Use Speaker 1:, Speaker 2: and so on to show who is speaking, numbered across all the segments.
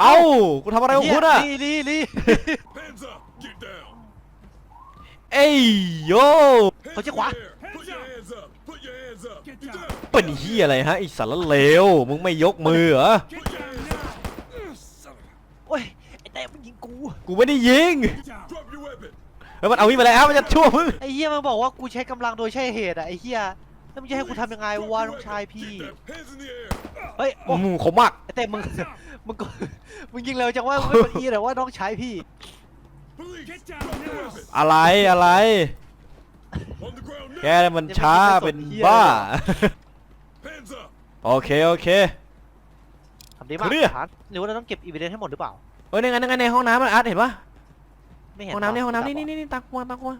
Speaker 1: เอ้ากูทำอะไรของคุณอะ
Speaker 2: ลีลีลี
Speaker 3: Hands up! Get down!
Speaker 1: เอ้ยโย
Speaker 2: เขาจะขวา
Speaker 3: Put your hands up! Put your hands up! Get down!
Speaker 1: เป็นเฮียอะไรฮะไอสารเลวมึงไม่ยกมือเหรอ
Speaker 3: Put your hands up! Son of
Speaker 2: โอ้ยไอ้เต้มันยิงกู
Speaker 1: กูไม่ได้ยิง
Speaker 3: a- Drop your weapon!
Speaker 1: เฮ้ยมันเอาวิ่งไปแล้วมันจะชั่วมึง
Speaker 2: ไอ้เหี้ยมันบอกว่ากูใช้กำลังโดยใช่เหตุอะไอ้เหี้ยแล้วมึงจะให้กูทำยังไง
Speaker 3: Drop
Speaker 2: วะ
Speaker 3: your
Speaker 2: น้อง
Speaker 3: weapon.
Speaker 2: ชายพี่
Speaker 3: Get them. Hands in the air!
Speaker 2: เฮ้ยโอ้
Speaker 1: อืมขมมาก
Speaker 2: ไอ้เต้มึง มึงก็ มึงยิงเร็วจังว่ามึงไม่กดอีแต่ว่าน้องชายพี่
Speaker 3: Police! Drop your weapon!
Speaker 1: อะไรอะไร
Speaker 3: On the ground
Speaker 1: แก
Speaker 3: now!
Speaker 1: เนี่ยมันช้าเป็นบ้า
Speaker 3: Hands up!
Speaker 1: โอเคโอเค
Speaker 2: ทำดีมาก
Speaker 1: เคลียร์
Speaker 2: ฐานหรือว่าเราต้องเก็บอีเวนต์ให้หมดหรือเปล่า
Speaker 1: เอ้ยในไงในไงในห้องน้ำมันอาร์ตเห็นปะ
Speaker 2: ไม่เห็น
Speaker 1: ห้องน้ำเนี่ยห้องน้ำนี่
Speaker 2: จั
Speaker 1: นี่
Speaker 2: บ
Speaker 1: นี่นี่ตักมาตักมา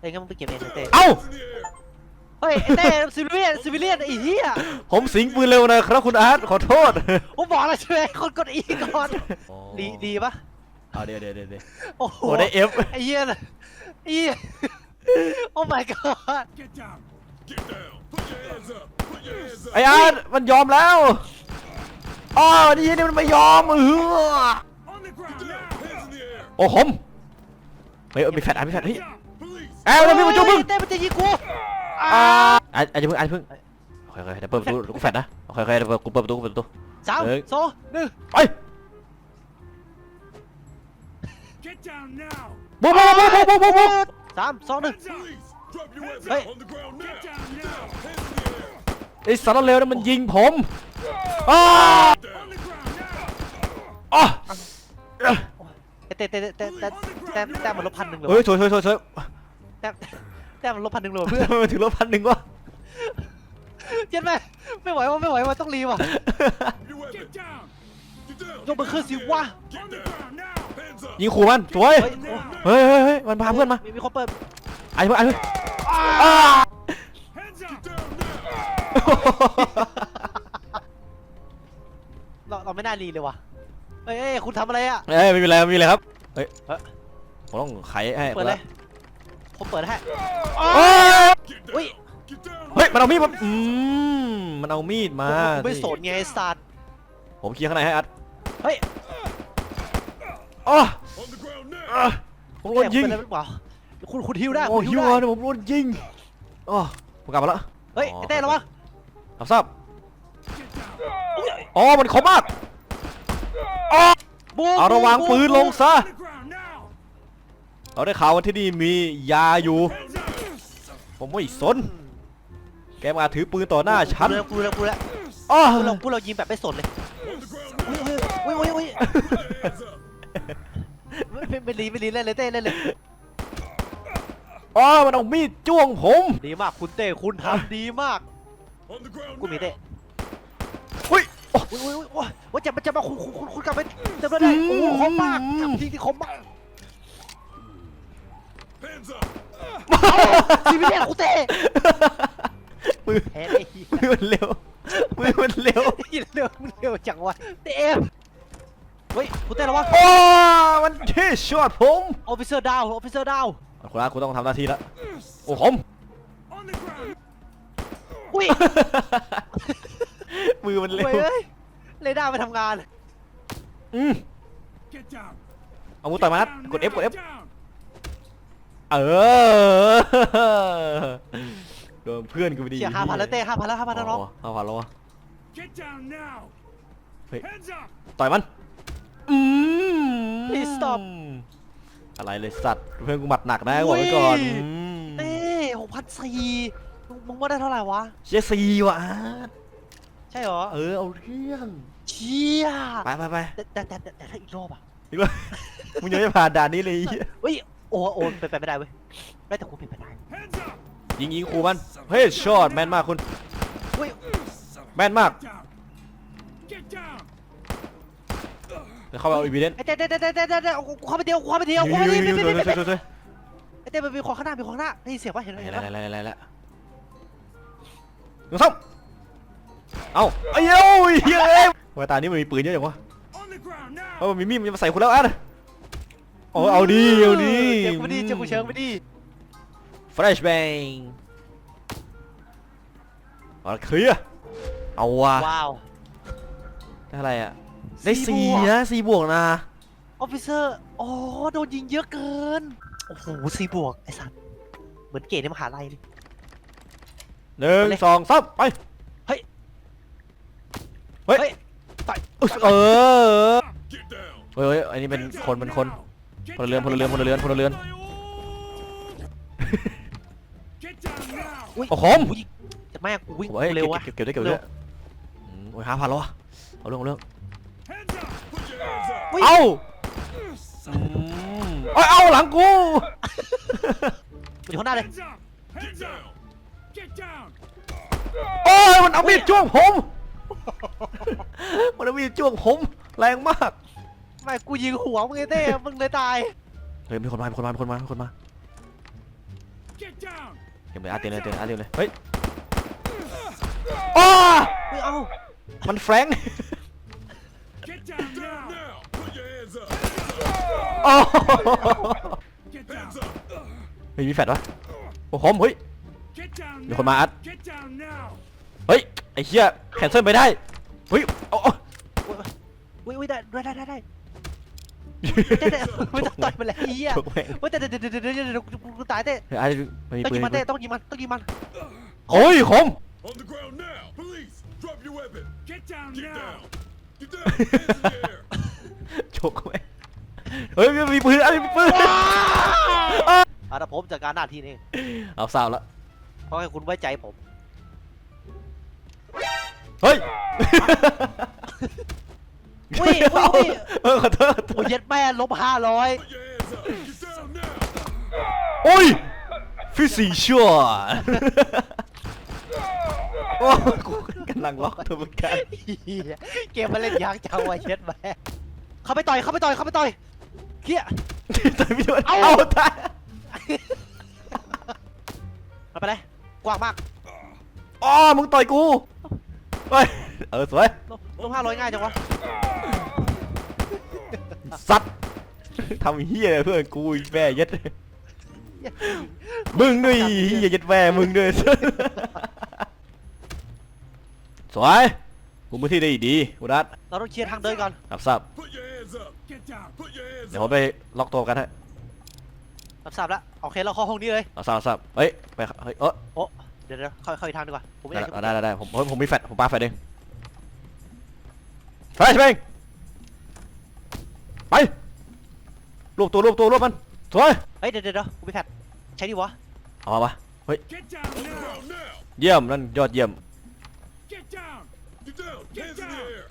Speaker 2: เอ้ยงั้นมึงไปเก็บเองเลยเต้
Speaker 1: เอ้า
Speaker 3: Hands in the air!
Speaker 2: เฮ้ยไอ้เต้ซิวิเลียนซิวิเลียนไอ้เหี้ย
Speaker 1: ผมสิงปืนเร็วนะครับคุณอาร์ตขอโทษ
Speaker 2: ผมบอกแล้วใช่ไหมคนกดอีก่อนดีดีปะ
Speaker 1: เอาเดี๋ยวเดี๋ยวเดี๋ยวเดี๋ยว
Speaker 2: โอ้โห
Speaker 1: โอ้ได้เอฟ
Speaker 2: ไอ้เหี้ยน่ะไอ้เหี้ยโอ้ my god
Speaker 3: Get down! Get down! Put your hands up! Put your hands up!
Speaker 1: ไออาร์ตมันยอมแล้วอ๋อนี่นี่มันไม่ยอมเออ
Speaker 3: On the ground now! Hands in the air!
Speaker 1: โอ้ผมเฮ้ยเออมีแฟดอะมีแฟดเฮ้ย
Speaker 3: Police!
Speaker 1: แอลแล้วพี่มาจุ๊บมึง
Speaker 2: เต้มันจะยิงกู
Speaker 1: อ่าอะอะอย่าเพิ่งอะอย่าเพิ่งโอเคโอเคเดี๋ยวเปิดประตูกูแฟดนะโอเคโอเคเดี๋ยวเปิดกูเปิดประตูกูเปิดประตู
Speaker 2: สาม
Speaker 1: เฮ้ย
Speaker 2: สองหนึ่ง
Speaker 1: ไป
Speaker 3: Get down now!
Speaker 1: บุกบุกบุกบุกบุกบุกบุก
Speaker 2: สามสองหนึ่ง
Speaker 3: Police! Drop your weapon!
Speaker 2: Hey.
Speaker 3: On the ground now! Get down now! Hands in the air!
Speaker 1: ไอสารเลวนั่นมันยิงผมอ้า
Speaker 3: On the ground now!
Speaker 1: อ้า
Speaker 2: เต้เต้เต้เต้เต้แต้มแต้มมันลบพันหนึ่งเลย
Speaker 1: เฮ้ยสวยสวยสวยสวย
Speaker 2: แต้ม แต้มมันลบพันหนึ่งเลยเพื่อน
Speaker 1: ทำไมมันถึงลบพันหนึ่งวะ
Speaker 2: เจ็ดไหมไม่ไหวว่าไม่ไหวว่าต้องรีว่ะ
Speaker 3: Your weapon! Get down! Get down!
Speaker 2: ยกมือขึ้นสิวะ
Speaker 3: Get down! now! Hands up!
Speaker 1: ยิงขู่มันสวย
Speaker 2: เฮ้ยโอ้
Speaker 1: เฮ้ยเฮ้ยเฮ้ยมันพาเพื่อนมา
Speaker 2: มีคนเปิด
Speaker 1: ไอ้เพื่อนไอ้เพื่อนอ้า
Speaker 3: Hands up! Get down now!
Speaker 2: เราเราไม่น่ารีเลยว่ะเฮ้ยเอ้ยคุณทำอะไรอะ
Speaker 1: เอ้ยไม่มีอะไรไม่มีอะไรครับ เฮ้ย
Speaker 2: เอ้ย
Speaker 1: ผมต้องไขให้
Speaker 2: เปิดเลย ผมเปิดให้
Speaker 1: โอ้ย
Speaker 3: Get
Speaker 2: Wait.
Speaker 3: down! Get down!
Speaker 1: เฮ้ย มันเอามีดมาอืมมันเอามีดมา
Speaker 2: กูไม่สนไงไอ้สัตว์
Speaker 1: ผมเคลียร์ข้างในให้อัด
Speaker 2: เฮ้ย
Speaker 1: อ๋อ
Speaker 3: On the ground
Speaker 1: อะ
Speaker 3: now!
Speaker 1: ผมโดนยิง
Speaker 2: เเป็นอะไรหรือเปล่าคุณคุณฮิวได้
Speaker 1: โอ้
Speaker 2: คุณ
Speaker 1: ฮิ
Speaker 2: ฮิ
Speaker 1: ว
Speaker 2: ว
Speaker 1: อะ
Speaker 2: ได้
Speaker 1: เดี๋ยวผมโดนยิงอ๋อผมกลับมาแล้ว
Speaker 2: เฮ้ยไอ้เต้ระวัง
Speaker 1: รับทราบอ๋อ มันคมมากอ๋อ
Speaker 2: บูม
Speaker 1: เอาระวางปืนลงซะ เราได้ข่าวว่าที่นี่มียาอยู่
Speaker 3: Hands up!
Speaker 1: ผมไม่สน แกมาถือปืนต่อหน้าฉัน
Speaker 2: กูแล้วกูแล้วกูแล้ว
Speaker 1: อ๋อ
Speaker 2: กูเรากูเรายิงแบบไม่สนเลย
Speaker 3: On the ground
Speaker 2: เฮ้ย
Speaker 3: now!
Speaker 2: เฮ้ยเฮ้ยเฮ้ยเฮ้ย
Speaker 3: Hands up!
Speaker 2: ไม่ไม่ไม่รีไม่รีเล่นเลยเต้เล่นเลย
Speaker 1: อ๋อมันเอามีดจ้วงผม
Speaker 2: ดีมากคุณเต้คุณทำดีมาก
Speaker 3: On the ground
Speaker 2: กูมีเต้
Speaker 1: เฮ้ยโอ้
Speaker 2: โอ้ยโอ้ยโอ้ยโอ้ยว่าจะมันจะมาคุณคุณคุณคุณกลับไปเต็มเลยได้โอ้โหคมมากกลับทีที่คมมาก
Speaker 3: Hands up!
Speaker 2: ชีวิตเนี่ยคุณเต้
Speaker 1: มือ
Speaker 2: แพ้ไอ้เหี้ย
Speaker 1: มือมันเร็วมือมันเร็ว
Speaker 2: เร็วเร็วจังวะเต้เฮ้ยคุณเต้ระวัง
Speaker 1: โอ้มันเท่ช็อตผม
Speaker 2: ออฟฟิเซอร์ดาวออฟฟิเซอร์ดาว
Speaker 1: คุณอาคุณต้องทำหน้าที่แล้วโอ้ผม
Speaker 3: On the ground!
Speaker 2: อุ้ย
Speaker 1: มือมันเร็ว
Speaker 2: เฮ้ยเรดาร์ไปทำงาน
Speaker 1: อืม
Speaker 3: Get down!
Speaker 1: เอามือต่อยมานัดกด F กด F
Speaker 3: Down!
Speaker 1: เออโดนเพื่อนกูไปดี
Speaker 2: เสียห้าพันแล้วเต้ห้าพันแล้วห้าพันแล้วน้อง
Speaker 1: ห้าพันแล้ววะ
Speaker 3: Get down now!
Speaker 1: Hey.
Speaker 3: Hands up!
Speaker 1: ต่อยมันอืม
Speaker 2: Please stop
Speaker 1: อะไรเลยสัตว์เพื่อนกูหมัดหนักนะบอกไว้ก่อน
Speaker 2: อุ้ย
Speaker 1: อืม
Speaker 2: เต้หกพันสี่มึงว่าได้เท่าไหร่วะ
Speaker 1: เชียร์ซีว่ะ
Speaker 2: ใช่เหรอ
Speaker 1: เออเอาเรื่อง
Speaker 2: เชี่ย
Speaker 1: ไปไปไป
Speaker 2: แต่แต่แต่แต่แต่ถ้าอีกรอบอะ
Speaker 1: อีกแล้วมึงยังไม่ผ่านด่านนี้เลยไอ้เหี้ย
Speaker 2: เฮ้ย โอ้โอ้เป็นไปไม่ได้เว้ยได้แต่คุณเป็นไปได้
Speaker 3: Hands up!
Speaker 1: ยิงยิงครูมันเฮ้ยช็อตแม่นมากคุณ
Speaker 2: เฮ้ย
Speaker 1: แม่นมาก
Speaker 3: Down! Get down!
Speaker 1: เดี๋ยวเข้าไปเอาอีวีเดน
Speaker 2: ไอ้เต้เต้เต้เต้เต้เต้เต้เอากูเข้าไปเดียวกูเข้าไปเดียวกูเข้าไปเดียว
Speaker 1: ยิง
Speaker 2: ไม่
Speaker 1: ยิง
Speaker 2: ไม่
Speaker 1: ยิง
Speaker 2: ไม่
Speaker 1: สวย
Speaker 2: ไม่
Speaker 1: สวยสวย
Speaker 2: ไอ้เต้มันมีคนข้างหน้ามีคนข้างหน้าได้ยินเสียงปะเห็นไหม
Speaker 1: อะไร
Speaker 2: เห็น
Speaker 1: อะไร
Speaker 2: ปะ
Speaker 1: อะไรอะไรละหนึ่งสองเอาไอ้เอ้ยเฮ้ยว่าตานี้มันมีปืนเยอะอย่างวะ
Speaker 3: On the ground now!
Speaker 1: เพราะมันมีมีดมันจะมาใส่คุณแล้วอะ โอ้เอาดีเอาดี
Speaker 2: เจอกูไม่ดีเจอกูเชิงไม่ดี
Speaker 1: ฟรชแบงเอาเคลียร์เอาว่ะ
Speaker 2: ว้าว
Speaker 1: ได้อะไรอะได้สี่นะสี่บวกนะ
Speaker 2: ออฟฟิเซอร์อ๋อโดนยิงเยอะเกิน โอ้โหสี่บวก ไอ้สัตว์เหมือนเกณฑ์ในมหาลัยเลย
Speaker 1: หนึ่ง
Speaker 2: เลย
Speaker 1: สองสามไป
Speaker 2: เฮ้ย
Speaker 1: เฮ้ย
Speaker 2: เฮ้ยต่อย
Speaker 1: เออ
Speaker 3: Get down.
Speaker 1: เฮ้ยเฮ้ยอันนี้เป็นคนเป็นคน พลเรือนพลเรือนพลเรือนพลเรือน
Speaker 3: Get down now.
Speaker 2: อุ้ย
Speaker 1: โอ้โหม
Speaker 2: จะแม่กูวิ่ง
Speaker 1: โอ้
Speaker 2: เร็ววะ
Speaker 1: เก็บเก็บได้เก็บได้โอ้ยห้าพันแล้ววะเอาเรื่องเอาเรื่องเอ้าอืมเอ้ยเอาหลังกู
Speaker 2: อยู่ข้างหน้าเลย
Speaker 1: โอ้ยมันเอามีดจ้วงผมมันเอามีดจ้วงผมแรงมาก
Speaker 2: ไม่กูยิงหัวมึงไอ้เต้มึงเลยตาย
Speaker 1: เฮ้ยมีคนมามีคนมามีคนมามีคนมา
Speaker 3: Get down.
Speaker 1: เดี๋ยวเลยอาร์ตเตียนเลยเตียนอาร์ตเตียนเลย เฮ้ยอ้า
Speaker 2: ไม่เอา
Speaker 1: มันแฟรงค์
Speaker 3: Get down now. Put your hands up.
Speaker 1: โอ้
Speaker 3: Get down. Hands up.
Speaker 1: ไม่มีแฟดวะโอ้โหเฮ้ย
Speaker 3: Get down
Speaker 1: มีคนมาอัด
Speaker 3: Get down now.
Speaker 1: เฮ้ย ไอ้เหี้ยแคนเซิลไปได้ เฮ้ยเอาเอา
Speaker 2: อุ้ยอุ้ยได้ได้ได้ได้ได้ ไม่ต้องต่อยมันแล้วไอ้เหี้ย
Speaker 1: ถูกแม่ง
Speaker 2: เฮ้ยแต่เดี๋ยวเดี๋ยวเดี๋ยวเดี๋ยวเดี๋ยวกูตายเต้
Speaker 1: อาร์ตไม่มี
Speaker 2: ต้อง
Speaker 1: ปื
Speaker 2: ยิ
Speaker 1: น
Speaker 2: งมันเต้ต้องยิงมันต้องยิงมัน
Speaker 1: โอ้ยคม
Speaker 3: On the ground now. Police, drop your weapon. Get down Get
Speaker 4: now.
Speaker 3: down. Get down. Hands in the air.
Speaker 1: โชกแม่งเฮ้ยมีปืนอะไรมีปืน
Speaker 2: อะแต่ผมจัดการหน้าที่นี่เอง
Speaker 1: เอาสาวละ
Speaker 2: เพราะให้คุณไว้ใจผม
Speaker 1: เฮ้ย
Speaker 2: อุ้ยอุ้ยอุ้ย
Speaker 1: เออขอโทษโอ้
Speaker 2: ยเย็ดแม่ลบห้าร้อย
Speaker 1: โอ้ยฟิสิชัวโอ้กูกำลังล็อกตัวเหมือนกัน
Speaker 2: เกมมาเล่นยากจังวะเย็ดแม่เข้าไปต่อยเข้าไปต่อยเข้าไปต่อยเฮีย
Speaker 1: ต่อยไม่โดน
Speaker 2: เอา
Speaker 1: เอาตาย
Speaker 2: มาไปเลยกว้างมาก
Speaker 1: อ๋อมึงต่อยกูเฮ้ย เออสวย
Speaker 2: ลบลบห้าร้อยง่ายจังวะ
Speaker 1: สัตว์ทำเฮียอะไรเพื่อนกูอีกแม่เย็ดมึงด้วยเฮียเย็ดแม่มึงด้วยสวยกูมือที่ได้ดีกูรัด
Speaker 2: เราต้องเคลียร์ทางเดินก่อน
Speaker 1: รับทราบ
Speaker 3: Put your hands up. Get down. Put your hands
Speaker 1: เดี๋ยวผม
Speaker 3: up.
Speaker 1: ไปล็อกตัวกันให้
Speaker 2: รับทราบแล้วโอเคเราเข้าห้องนี้เลย
Speaker 1: รับทราบรับทราบเฮ้ยไปเฮ้ยเออ
Speaker 2: โอ้เดี๋ยวเดี๋ยวเข้าเข้าอีกทางดีกว่าผมไม่
Speaker 1: ได้
Speaker 2: อยากจะ
Speaker 1: ได้ได้ได้ผมผมผมมีแฟลชผมปาแฟลชเอง แฟลชเองไปรวบตัวรวบตัวรวบมันสวย
Speaker 2: เฮ้ยเดี๋ยวเดี๋ยวเดี๋ยวกูมีแพดใช้ดีวะ
Speaker 1: เอามาปะ
Speaker 3: Get down On the ground now.
Speaker 1: เยี่ยมนั่นยอดเยี่ยม
Speaker 3: Get down. Get down. Hands in the air.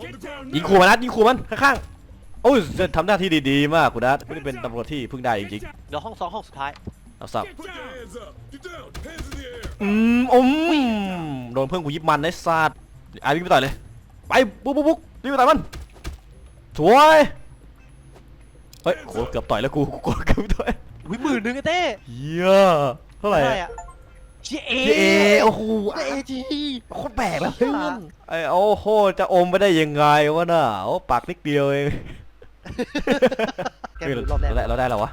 Speaker 3: On the ground
Speaker 1: ยิง
Speaker 3: now.
Speaker 1: ขู่มันนัดยิงขู่มันข้างๆโอ้ยทำหน้าที่ดีๆมากคุณนัทไม่ได้เป็นตำรวจที่พึ่งได้จริง
Speaker 2: เดี๋ยวห้องสองห้องสุดท้าย
Speaker 1: ๆเอาสับ
Speaker 3: Put your hands up. Get down. Hands in the air.
Speaker 1: อืมอมโดนเพื่อนกูยิบมันไอ้สัตว์ไอ้วิ่งไปต่อยเลย ไปปุ๊บปุ๊บปุ๊บวิ่งไปต่อยมันสวยเฮ้ยโหเกือบต่อยแล้วกูกูเกือบต่อย
Speaker 2: วิหมื่นหนึ่งไอ้เต้
Speaker 1: เหี้ยเท่าไหร่
Speaker 2: ได้
Speaker 1: อะ
Speaker 2: อะเชียเอ
Speaker 1: เอโอ้โห
Speaker 2: เอจี
Speaker 1: โคตรแปลกแล้วเพื่อนไอ้โอ้โหจะอมไปได้ยังไงวะน่ะโอ้ปากนิดเดียวเอง
Speaker 2: แก
Speaker 1: เฮ้ย
Speaker 2: มื
Speaker 1: เรา
Speaker 2: อรอบแรก
Speaker 1: ได้เราได้แล้ววะ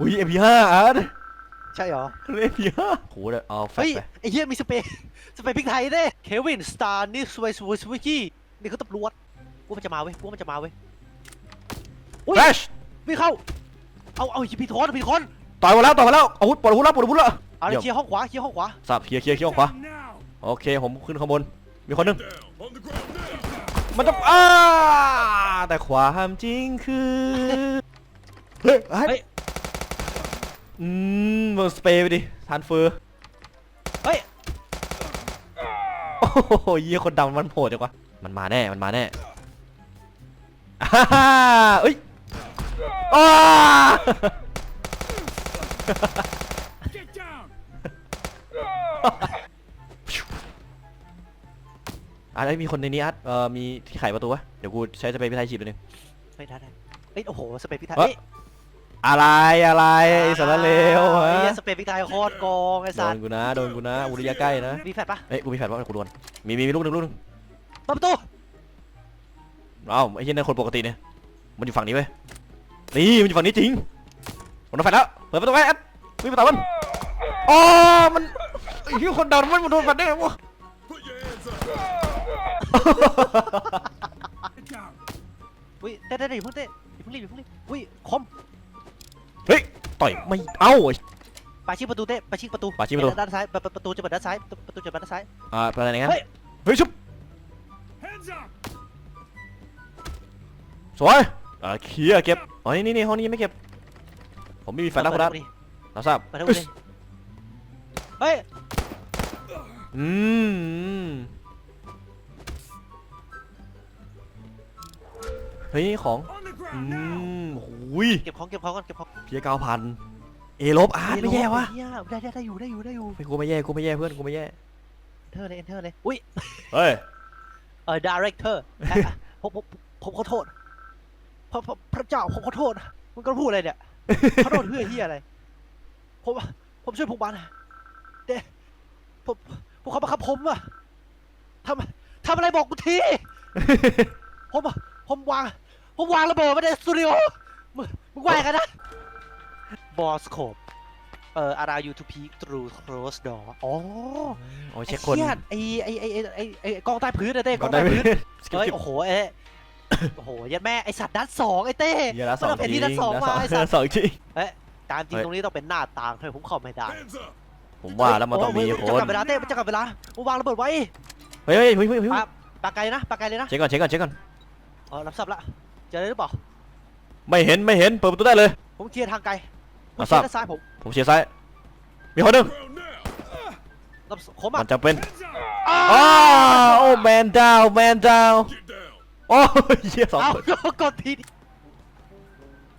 Speaker 1: อุ้ย MP5 อาร์ต
Speaker 2: ใช่เหรอ
Speaker 1: เล่น MP5 โหเดี๋ยวเอาแฟล
Speaker 2: เฮ้
Speaker 1: ช
Speaker 2: ย
Speaker 1: ไป
Speaker 2: ไอ้เหี้ยมีสเปรย์สเปรย์พริกไทยเด้เควินสตาร์นี่สวยสวยสวยกี้ นี่คือตำรวจกูว่ามันจะมาเว้ยกูว่ามันจะมาเว้ย อุ้ย
Speaker 1: แฟลช
Speaker 2: วิ่งเข้า เอาเอาผิดคนผิดคน
Speaker 1: ต่อยมาแล้วต่อยมาแล้วอาวุธปลดอาวุธแล้วปลดอาวุธแล้ว
Speaker 2: เอาเลย
Speaker 1: เดี๋ยว
Speaker 2: เคลียร์ห้องขวาเคลียร์ห้องขวา
Speaker 1: สับเคลียร์เคลียร์เคลียร์ออกขวา
Speaker 3: Down now.
Speaker 1: โอเคผมขึ้นข้างบนมีคนหนึง
Speaker 3: Down. On the ground now.
Speaker 1: มันจะอ้าแต่ความจริงคือเฮ้ยเฮ้ย
Speaker 2: เฮ้ย
Speaker 1: อืมมึงสเปรย์ไปดิทานเฟอร์
Speaker 2: เฮ้ย
Speaker 1: โอ้โหเยี่ยคนดำมันโผล่จังวะ มันมาแน่ มันมาแน่อ่าฮ่าเอ้ยอ้า
Speaker 3: Get down.
Speaker 1: อะแล้วมีคนในนี้อัดเอ่อมีที่ไขประตูวะ เดี๋ยวกูใช้สเปรย์พิไทยฉีดไปหนึ่ง
Speaker 2: เฮ้ยได้ได้เฮ้ยโอ้โหสเปรย์พริกไทย
Speaker 1: เฮ้
Speaker 2: เฮ้
Speaker 1: ย
Speaker 2: ย
Speaker 1: อะไรอะไรไอ้สารเลว
Speaker 2: ไอ้
Speaker 1: ฮะ
Speaker 2: เหี้ยสเปรย์พริกไทยโคตรโกงไอ้
Speaker 1: โด
Speaker 2: สัต
Speaker 1: น
Speaker 2: ว์
Speaker 1: กูนะโดนกูนะอุริยะใกล้นะ
Speaker 2: มีแฟดปะ
Speaker 1: เอ้ยกูมีแฟนว่ากูโดนมีมีมีลูกหนึ่งลูกหนึ่ง
Speaker 2: เปิดประตู
Speaker 1: เอ้าไอ้เหี้ยนั่นคนปกติเนี่ยมันอยู่ฝั่งนี้เว้ยนี่มันอยู่ฝั่งนี้จริงมันโดนแฟนแล้วเปิดประตูไว้แอดวิ่งไปต่อมันอ๋อมันไอ้เหี้ยคนดำมันมันโดนแฟนได้ไงวะ
Speaker 3: Put your hands up.
Speaker 4: Get down.
Speaker 2: อุ้ยเต้เต้เต้อย่าเพิ่งเต้อย่าเพิ่งรีบอย่าเพิ่งรีบอุ้ยคม
Speaker 1: เฮ้ยต่อยไม่เอ้า
Speaker 2: ปาชิงประตูเต้ปาชิงประตู
Speaker 1: ปาชิงประตู
Speaker 2: ด้านซ้ายประประตูจะเปิดด้านซ้ายประตูจะเปิดด้านซ้าย
Speaker 1: อ่าเป็นอะไรงั้น
Speaker 2: เฮ้ย
Speaker 1: เฮ้ยชุบ
Speaker 3: Hands up!
Speaker 1: สวยอ่าเคลียร์เก็บอ๋อนี่นี่นี่ห้องนี้ยังไม่เก็บ ผมไม่มีไฟแล้วคุณนัทเราทราบ
Speaker 2: มาทั้งหมดเลยเฮ้ย
Speaker 1: อืม เฮ้ยของ
Speaker 3: On the
Speaker 1: อื
Speaker 3: ground now!
Speaker 1: มหุย
Speaker 2: เก็บของเก็บของก่อนเก็บของ
Speaker 1: เพียเก้าพันเอลบอาร์ตไม่แย่วะ
Speaker 2: เหี้ยได้ได้ได้อยู่ได้อยู่ได้อยู่
Speaker 1: ไม่กูไม่แย่กูไม่แย่เพื่อนกูไม่แย่
Speaker 2: เอนเทอร์เลยเอนเทอร์เลย อุ้ย
Speaker 1: เฮ้ย
Speaker 2: เออ director อะผมผมผมขอโทษ พระพระพระเจ้าผมขอโทษมึงก็พูดอะไรเนี่ยขอโทษเพื่อที่อะไร ผมผมช่วยพวกมันเด้ผมพวกเขาบังคับผมอะทำทำอะไรบอกกูทีผมอะผมวาง ผมวางระเบิดไว้ในสตูดิโอมึงมึงว่าอย่างกันนะบอสโคป เอ่อ allow you to peek through closed door อ๋อ
Speaker 1: โอ้ยเช็คคน
Speaker 2: ไอ้เหี้ยไอ้ไอ้ไอ้ไอ้ไอ้ไอ้กองใต้พื้นนะเต้ก
Speaker 1: ก่อ
Speaker 2: อนง
Speaker 1: ได้
Speaker 2: ใต้
Speaker 1: ไหม
Speaker 2: พื้น
Speaker 1: สกิป
Speaker 2: เฮ้ย
Speaker 1: สกิป
Speaker 2: โอ้โหเอ๊ะโอ้โหยัดแม่ไอสัตว์นัดสองไอเต้
Speaker 1: เหี้ยละสอง
Speaker 2: มันเอาแผ่น
Speaker 1: จริ
Speaker 2: ที่
Speaker 1: ง
Speaker 2: นัดสอง
Speaker 1: ละ
Speaker 2: มาไอสัตว์
Speaker 1: สองจริง
Speaker 2: ตามจริง
Speaker 1: เฮ้ย
Speaker 2: ตรงนี้ต้องเป็นหน้าต่างทำไมผมเข้าไม่ได้
Speaker 3: Hands up!
Speaker 1: ผมว่าแล้วมันต้องมี
Speaker 2: โย
Speaker 1: ค
Speaker 2: จะ
Speaker 1: น
Speaker 2: กลับเวลาเต้มันจะกลับเวลามึงวางระเบิดไว้
Speaker 1: เฮ้ยเฮ้ยเฮ้ยเฮ้ยเฮ้ย
Speaker 2: ปาปาไกลนะปาไกลเลยนะ
Speaker 1: เช็คก่อนเช็คก่อนเช็คก่อน
Speaker 2: อ๋อรับทราบละเจออะไรหรือเปล่า
Speaker 1: ไม่เห็นไม่เห็นเปิดประตูได้เลย
Speaker 2: ผมเคลียร์ทางไกลผ ม
Speaker 1: รับ
Speaker 2: เค
Speaker 1: ท
Speaker 2: ลี
Speaker 1: รายบ
Speaker 2: ร์ด้านซ้ายผม
Speaker 1: ผมเชียร์ซ้าย มีคนหนึ่ง
Speaker 3: Ground now!
Speaker 2: รับผมอะ
Speaker 1: มันจะเป็น
Speaker 3: Hands up!
Speaker 1: อ้าโอ้แมนดาวแมนดาว
Speaker 3: Get down!
Speaker 1: โอ้ยเหี้ยสอง
Speaker 2: เอา
Speaker 1: คน
Speaker 2: กดทีดิ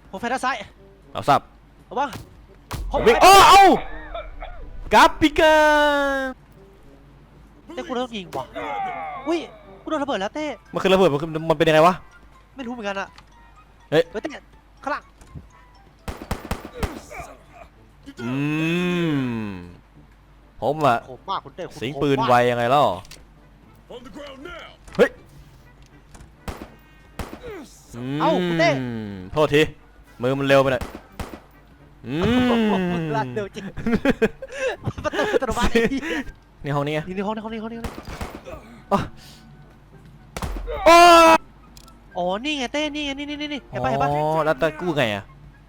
Speaker 2: ผมแฟนด้านซ้าย
Speaker 1: เอาสับ
Speaker 2: เอาบ้างผม
Speaker 1: วิ่งโอ้เอ้ากับปิกา
Speaker 2: เต้กูเริ่มยิงว่ะอุ้ยกูโดนระเบิดแล้วเต้
Speaker 1: มันคือระเบิดมันคือมันเป็นยังไงวะ
Speaker 2: ไม่รู้เหมือนกันอะ
Speaker 1: เฮ้ย
Speaker 2: เฮ้ยเต้ข้างหลัง
Speaker 1: อื
Speaker 3: down!
Speaker 1: มผมอะ
Speaker 2: โหดมากคุณเต้คุณ
Speaker 1: สิง
Speaker 2: โหด
Speaker 1: ปืน
Speaker 2: มาก
Speaker 1: ไวยังไงล่ะ
Speaker 3: On the ground now!
Speaker 1: เฮ้ย
Speaker 2: เอ้าคุณเต้
Speaker 1: อืมโทษที มือมันเร็วไปหน่อยอื
Speaker 2: มึง
Speaker 1: ม
Speaker 2: ลั่นเร็วจริงประตูอัตโนมัติไอ้เหี้ย
Speaker 1: นี่ห้องนี้ไง
Speaker 2: นี่ในห้องในห้องในห้องในห้อง
Speaker 1: โอ้
Speaker 2: อ๋อนี่ไงเต้นี่ไงนี่นี่นี่นี่
Speaker 1: อ๋
Speaker 2: เห็นปะเห็นปะ
Speaker 1: อแล้วแต่กู้ไงอะ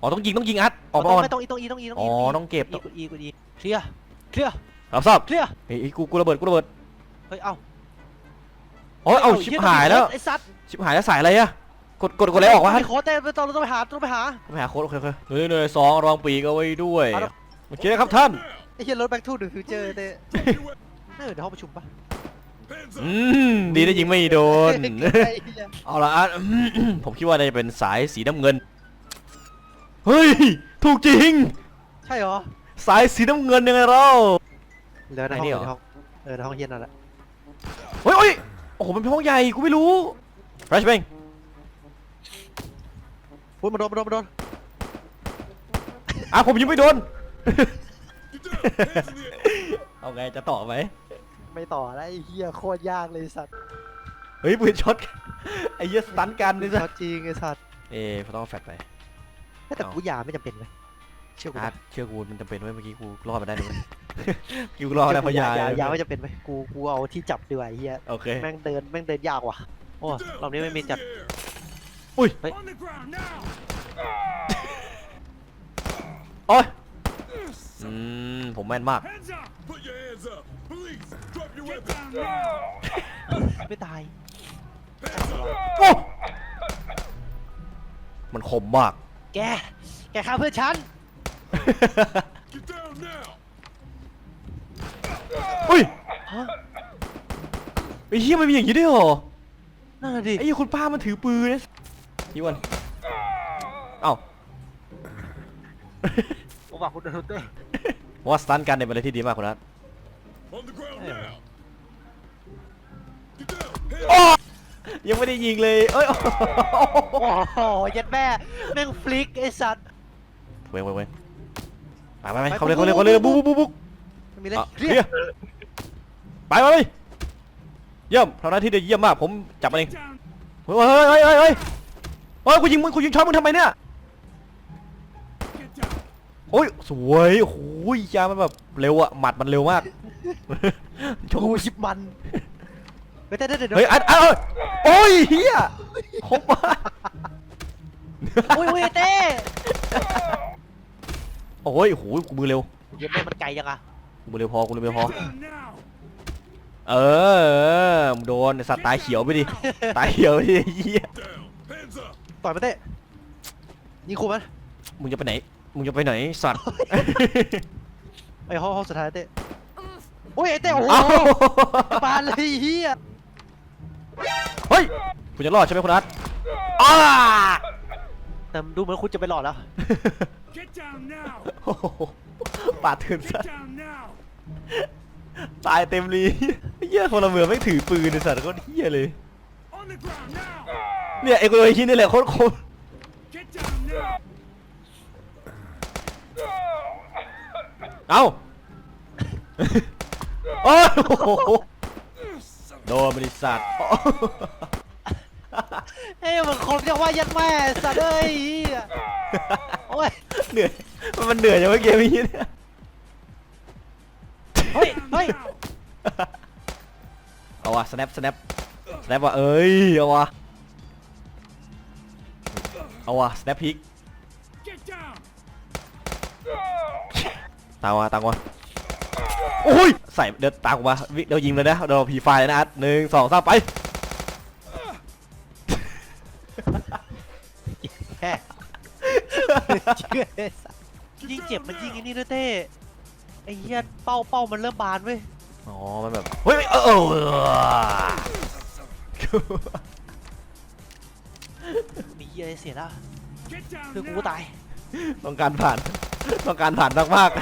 Speaker 1: อ๋อต้องยิงต้องยิงอัดออกมา
Speaker 2: ต้
Speaker 1: ก่
Speaker 2: อ
Speaker 1: องน
Speaker 2: ไม่ต้องอีต้องอีต้องอีต้อง
Speaker 1: อ๋
Speaker 2: อี
Speaker 1: อต้องเก็บ
Speaker 2: อีกดอีกดอีเคลียร์เคลียร์
Speaker 1: รับทราบ
Speaker 2: เคลียร์
Speaker 1: เฮ้ยกูกูระเบิดกูระเบิด
Speaker 2: เฮ้ยเอ้า
Speaker 1: โอ้ยเอาชิบหายแล้ว
Speaker 2: ไอ้สัตว์
Speaker 1: ชิบหายแล้วสายอะไรอะกดกดกดอะไรออกวะ
Speaker 2: ไม่โค้ดเต้ไม่ต้องเราต้องไปหาต้องไปหา
Speaker 1: ไปหาโค้ดโอเคโอเคหน่วยหน่วยสองระวังปีกเอาไว้ด้วย
Speaker 2: เอาละ
Speaker 1: โอเคครับท่าน
Speaker 3: Now!
Speaker 2: ไอ้เหี้ยรถแบ็คทูดูฟิวเจอร์เต้
Speaker 3: Drop your weapon!
Speaker 2: เออเดี๋ยวห้องประชุมปะ
Speaker 3: Hands
Speaker 1: อื
Speaker 3: up!
Speaker 1: มดีได้ยิงไม่โดน
Speaker 2: ไอ้เหี้ย
Speaker 1: เอาละอะผมคิดว่าน่าจะเป็นสายสีน้ำเงิน เฮ้ย ถูกจริง
Speaker 2: ใช่เหรอ
Speaker 1: สายสีน้ำเงินยังไงเรา
Speaker 2: เหลือใน
Speaker 1: ไอ้นี่
Speaker 2: ห้อง
Speaker 1: เหรอ
Speaker 2: ในห้องเออในห้องเฮียนั่นแหละ
Speaker 1: เฮ้ยเฮ้ยโอ้โหมันเป็นห้องใหญ่ กูไม่รู้แฟลชเบง
Speaker 2: อุ้ยมันโดนมันโดนมันโดน
Speaker 1: อะผมยิงไม่โดน
Speaker 3: Get down! Hands in the air!
Speaker 1: เอาไงจะต่อไหม
Speaker 2: ไม่ต่อแล้วไอ้เหี้ยโคตรยากเลยไอ้สัตว์
Speaker 1: เฮ้ยปืนช็อต ไอ้เหี้ยสตันกันนี่
Speaker 2: ช็
Speaker 1: ซะ
Speaker 2: อตจริงไอ้สัตว์
Speaker 1: เอ๊ะเขาต้องเอาแฟลชไป
Speaker 2: แต่
Speaker 1: เอา
Speaker 2: กูยาไม่จำเป็นเลยเชื่อกู
Speaker 1: อาร์
Speaker 2: นะ
Speaker 1: ตเชื่อกูมันจำเป็นไว้ยเมื่อกี้กูรอดมาได้ด้วยกูรอดได้เพราะยา
Speaker 2: ยายาไม่จำเป็นไหมกูกูเอาที่จับดีกว่าไอ้เฮีย
Speaker 1: โอเค
Speaker 2: แม่งเดินแม่งเดินยากว่ะโอ้
Speaker 3: Get down!
Speaker 2: รอบนี้ไม่มี
Speaker 3: Hands
Speaker 2: จัด
Speaker 3: in the air!
Speaker 1: อุ้ย
Speaker 3: On the ground now!
Speaker 1: โอ้ยอืมผมแม่นมาก
Speaker 3: Hands up! Put your hands up! Police! Drop your
Speaker 4: Get
Speaker 3: weapon!
Speaker 4: down now!
Speaker 2: ไม่ตาย
Speaker 3: Hands up!
Speaker 1: โอ้มันคมมาก
Speaker 2: แก แกฆ่าเพื่อนฉัน
Speaker 3: Get down now!
Speaker 1: อุ้ย
Speaker 2: ฮะ
Speaker 1: ไอ้เหี้ยมันมีอย่างนี้ด้วยเหรอ
Speaker 2: นั่นน่ะดิ
Speaker 1: ไอ้เหี้ยคุณป้ามันถือปืนนะพี่วันเอ้า
Speaker 2: โอ้ฝากคุณโดนเต้
Speaker 1: ผมว่าสตันกันเนี่ยเป็นอะไรที่ดีมากคุณนัท
Speaker 3: On the ground
Speaker 2: Yeah.
Speaker 3: now! Get down! Hands
Speaker 1: โอ้ ยังไม่ได้ยิงเลย เอ้ย
Speaker 2: โอ้โหยัดแม่แม่งฟลิกไอ้สัตว์
Speaker 1: เว้ยเว้ยเว้ยไปไปไป
Speaker 2: ไป
Speaker 1: เขาเลย
Speaker 2: ปุ๊
Speaker 1: เขา
Speaker 2: บ
Speaker 1: เลย
Speaker 2: ปุ๊
Speaker 1: เขาเลย
Speaker 2: บ
Speaker 1: บุกบุกบุกบุก
Speaker 2: ไม่มีเลย
Speaker 1: อะ
Speaker 2: เค
Speaker 1: เค
Speaker 2: ลี
Speaker 1: ลี
Speaker 2: ย
Speaker 1: ย
Speaker 2: ร์
Speaker 1: ร์ไปไปไปเยี่ยมทำหน้าที่ได้เยี่ยมมากผมจับมันเอง
Speaker 4: Down!
Speaker 1: เฮ้ยเฮ้ยเฮ้ยเฮ้ยเฮ้ยเฮ้ยกูยิงมึงกูยิงช็อตมึงทำไมเนี่ย
Speaker 4: Get down!
Speaker 1: โอ้ยสวยโอ้โหยามันแบบเร็วอะหมัดมันเร็วมาก
Speaker 2: กูชิบมัน เฮ้ยเต้เต้เดี๋ยว
Speaker 1: เฮ้ยอัดอัดเอ้ยโอ้ยเฮียครบมาก
Speaker 2: อุ้ยอุ้ยไอ้เต้
Speaker 1: โอ้ยโหกูมือเร็ว
Speaker 2: เดี๋ยวแม่มันไกลยังอะ
Speaker 1: กูมือเร็วพอกูมือเร็วพอ
Speaker 3: Down now.
Speaker 1: เออเออมึงโดนไอ้สัตว์ตายเขียวไปดิ ตายเขียวไปดิไอ้เหี้ย
Speaker 3: Down. Hands up.
Speaker 2: ต่อยมาเต้ยิงครูมัน
Speaker 1: มึงจะไปไหน มึงจะไปไหนสัตว์
Speaker 2: ไอ้ห้องห้องสุดท้ายเต้อุ้ยไอ้เต้โอ้โห
Speaker 1: เอ้า
Speaker 2: บานเลยไอ้เฮีย
Speaker 1: เฮ้ย คุณจะรอดใช่ไหมคุณนัทอ้า
Speaker 2: แต่ดูเหมือนคุณจะไปหลอดแล้ว
Speaker 3: Get down now.
Speaker 1: โอ้โหปาดเถื่อนสัต
Speaker 3: Get
Speaker 1: ว์
Speaker 3: down now.
Speaker 1: ตายเต็มเลยไอ้เหี้ยพลเมืองไม่งถือปืนไอ้สัตว์โคตรเหี้ยเลย
Speaker 3: On the ground now.
Speaker 1: เนี่ยไอ้คนไอ้ที่นี่แหละโคตรโคตร
Speaker 3: Get down now.
Speaker 1: เอ้า โอ้ยโอ้โห
Speaker 3: Son
Speaker 1: โดนบริษัท
Speaker 2: เอ้ยมันคมจังว่ายัดแม่สัตว์เอ้ยเหี้ยโอ้ย
Speaker 1: เหนื่อย มันมันเหนื่อยจังวะเกมนี้เนี่ย
Speaker 2: เฮ้ย
Speaker 3: of
Speaker 2: เฮ้ย
Speaker 3: now.
Speaker 1: เอาวะ snap snap snap ว่ะเอ้ย เอาวะ เอาวะ snap peek
Speaker 3: Get down.
Speaker 1: ตามวะตามวะ โอ้ยใส่เดี๋ยวตามกูมาวิเดี๋ยวยิงเลยนะเดี๋ยวผีไฟเลยนะอัดหนึ่งสองสามไป
Speaker 2: แค่ยิ่งเจ็บมันยิ่งไอ้นี่ด้วยเต้ไอ้เหี้ยเป้าเป้ามันเริ่มบานเว้ย
Speaker 1: อ๋อมันแบบเฮ้ยเออเออเออ
Speaker 2: มีเหี้ยอะไรเสียแล้ว
Speaker 3: Get down
Speaker 2: คือกู
Speaker 3: now.
Speaker 2: ตาย
Speaker 1: ต้องการผ่าน ต้องการผ่านมากมากๆ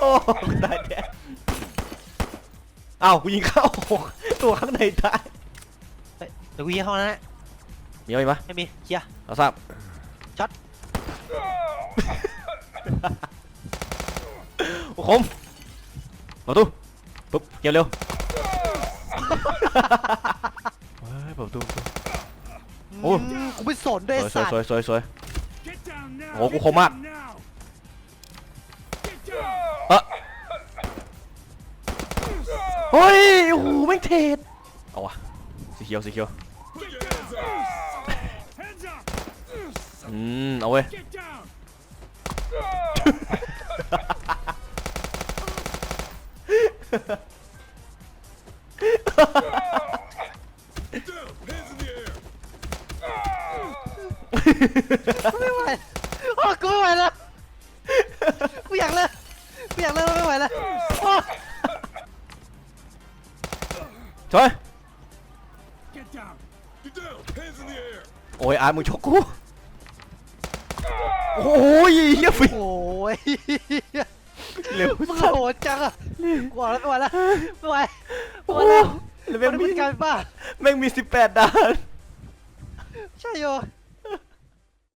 Speaker 1: โอ้ตายแน่อ้าวกูยิงเข้าตัวข้างในตาย
Speaker 2: เฮ้ยเดี๋ยวกูยิงเข้านะ
Speaker 1: มีอะไรปะ
Speaker 2: ไม่มีเคลียร์
Speaker 1: เราทราบ
Speaker 2: ช็อต
Speaker 1: โอ้คมประตูปุ๊บเกี่ยวเร็วเฮ้ยเปิดประตู โอ้
Speaker 2: มกูไม่สนด้วย
Speaker 1: สวยสวย
Speaker 2: สัตว์
Speaker 1: สวยสวยสวย
Speaker 3: Get down now.
Speaker 1: Oh,
Speaker 3: Get
Speaker 1: cô mát.
Speaker 3: down now. Get down.
Speaker 1: เออเฮ้ยโอ้โหแม่งเทศเอาวะสีเขียวสีเขียว
Speaker 3: Put your hands up. Hands up.
Speaker 1: อืมเอาเว้ย
Speaker 3: Get down. Down. Hands in the air.
Speaker 2: ไม่ไหว
Speaker 1: มึงชกกู โอ้ยเฮียฟิ
Speaker 2: โอ้ย
Speaker 1: เร็ว
Speaker 2: มึง
Speaker 1: สัต
Speaker 2: โห
Speaker 1: ว์
Speaker 2: ดจังอะกูบอกแล้วไม่ไหวแล้วไม่ไหวไม่
Speaker 1: โอ้
Speaker 2: ไหวแล้ว
Speaker 1: แล้ว
Speaker 2: มั
Speaker 1: แม่
Speaker 2: น
Speaker 1: ง
Speaker 2: มี
Speaker 1: มี
Speaker 2: การบ้า
Speaker 1: แม่งมี 18ด่าน
Speaker 2: ใช่โย